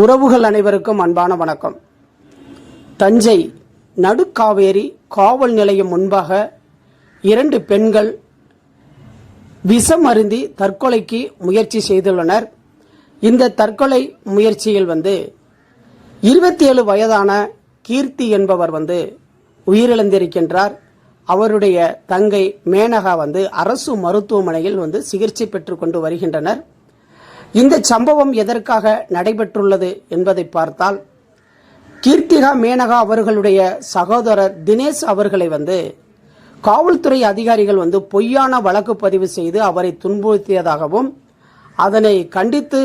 உறவுகள் அனைவருக்கும் அன்பான வணக்கம். தஞ்சை நடுக்காவேரி காவல் நிலையம் முன்பாக இரண்டு பெண்கள் விஷம் அருந்தி தற்கொலைக்கு முயற்சி செய்துள்ளனர். இந்த தற்கொலை முயற்சியில் வந்து இருபத்தி ஏழு வயதான கீர்த்தி என்பவர் வந்து உயிரிழந்திருக்கின்றார். அவருடைய தங்கை மேனகா வந்து அரசு மருத்துவமனையில் வந்து சிகிச்சை பெற்றுக்கொண்டு வருகின்றனர். இந்த சம்பவம் எதற்காக நடைபெற்றுள்ளது என்பதை பார்த்தால் கீர்த்திகா மேனகா அவர்களுடைய சகோதரர் தினேஷ் அவர்களை வந்து காவல்துறை அதிகாரிகள் வந்து பொய்யான வழக்கு பதிவு செய்து அவரை துன்புறுத்தியதாகவும் அதனை கண்டித்து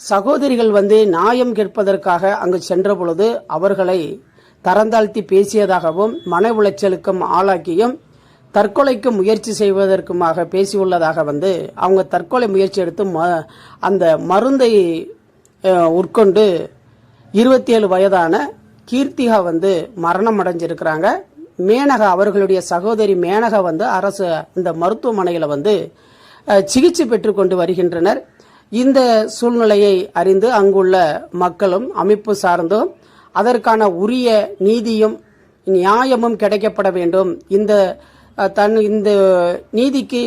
சகோதரிகள் வந்து நியாயம் கேட்பதற்காக அங்கு சென்ற பொழுது அவர்களை தரந்தாழ்த்தி பேசியதாகவும் மன உளைச்சலுக்கும் ஆளாக்கியும் தற்கொலைக்கு முயற்சி செய்வதற்குமாக பேசியுள்ளதாக வந்து அவங்க தற்கொலை முயற்சி எடுத்து ம அந்த மருந்தை உட்கொண்டு இருபத்தி ஏழு வயதான கீர்த்திகா வந்து மரணம் அடைஞ்சிருக்கிறாங்க. மேனகா அவர்களுடைய சகோதரி மேனகா வந்து அரசு இந்த மருத்துவமனையில் வந்து சிகிச்சை பெற்றுக்கொண்டு வருகின்றனர். இந்த சூழ்நிலையை அறிந்து அங்குள்ள மக்களும் அமைப்பு சார்ந்தும் அதற்கான உரிய நீதியும் நியாயமும் கிடைக்கப்பட வேண்டும். இந்த தன் இந்த நீதிக்கு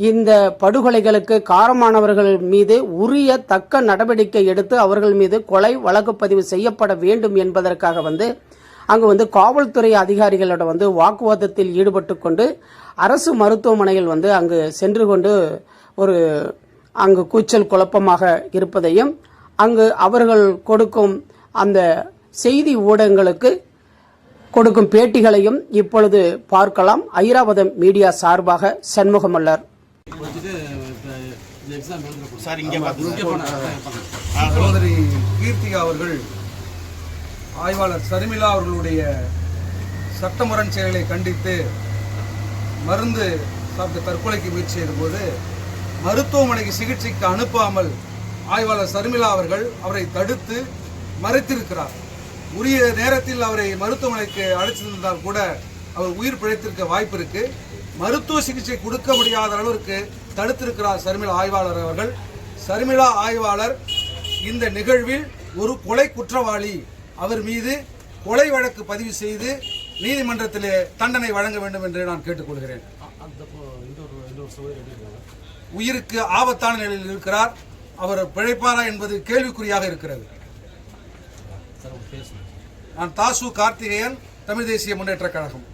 இந்த படுகொலைகளுக்கு காரணமானவர்கள் மீது உரிய தக்க நடவடிக்கை எடுத்து அவர்கள் மீது கொலை வழக்கு பதிவு செய்யப்பட வேண்டும் என்பதற்காக வந்து அங்கு வந்து காவல்துறை அதிகாரிகளோட வந்து வாக்குவாதத்தில் ஈடுபட்டு கொண்டு அரசு மருத்துவமனையில் வந்து அங்கு சென்று கொண்டு ஒரு அங்கு கூச்சல் குழப்பமாக இருப்பதையும் அங்கு அவர்கள் கொடுக்கும் அந்த செய்தி ஊடகங்களுக்கு கொடுக்கும் பேட்டிகளையும் இப்பொழுது பார்க்கலாம். ஐராவதம் மீடியா சார்பாக சண்முகமல்லர் சகோதரி கீர்த்திகா அவர்கள் ஆய்வாளர் சர்மிளா அவர்களுடைய சட்டமுரண் செயலை கண்டித்து மருந்து சாப்பிட்டு தற்கொலைக்கு முயற்சி செய்தபோது மருத்துவமனைக்கு சிகிச்சைக்கு அனுப்பாமல் ஆய்வாளர் சர்மிளா அவர்கள் அவரை தடுத்து மறைத்திருக்கிறார். உரிய நேரத்தில் அவரை மருத்துவமனைக்கு அழைச்சிருந்தால் கூட அவர் உயிர் பிழைத்திருக்க வாய்ப்பு இருக்கு. மருத்துவ சிகிச்சை கொடுக்க முடியாத அளவிற்கு தடுத்திருக்கிறார் சர்மிளா ஆய்வாளர் அவர்கள். சர்மிளா ஆய்வாளர் இந்த நிகழ்வில் ஒரு கொலை குற்றவாளி அவர் மீது கொலை வழக்கு பதிவு செய்து நீதிமன்றத்திலே தண்டனை வழங்க வேண்டும் என்று நான் கேட்டுக்கொள்கிறேன். உயிருக்கு ஆபத்தான நிலையில் இருக்கிறார். அவர் பிழைப்பாரா என்பது கேள்விக்குறியாக இருக்கிறது. நான் தாசு கார்த்திகேயன் தமிழ் தேசிய முன்னேற்ற கழகம்.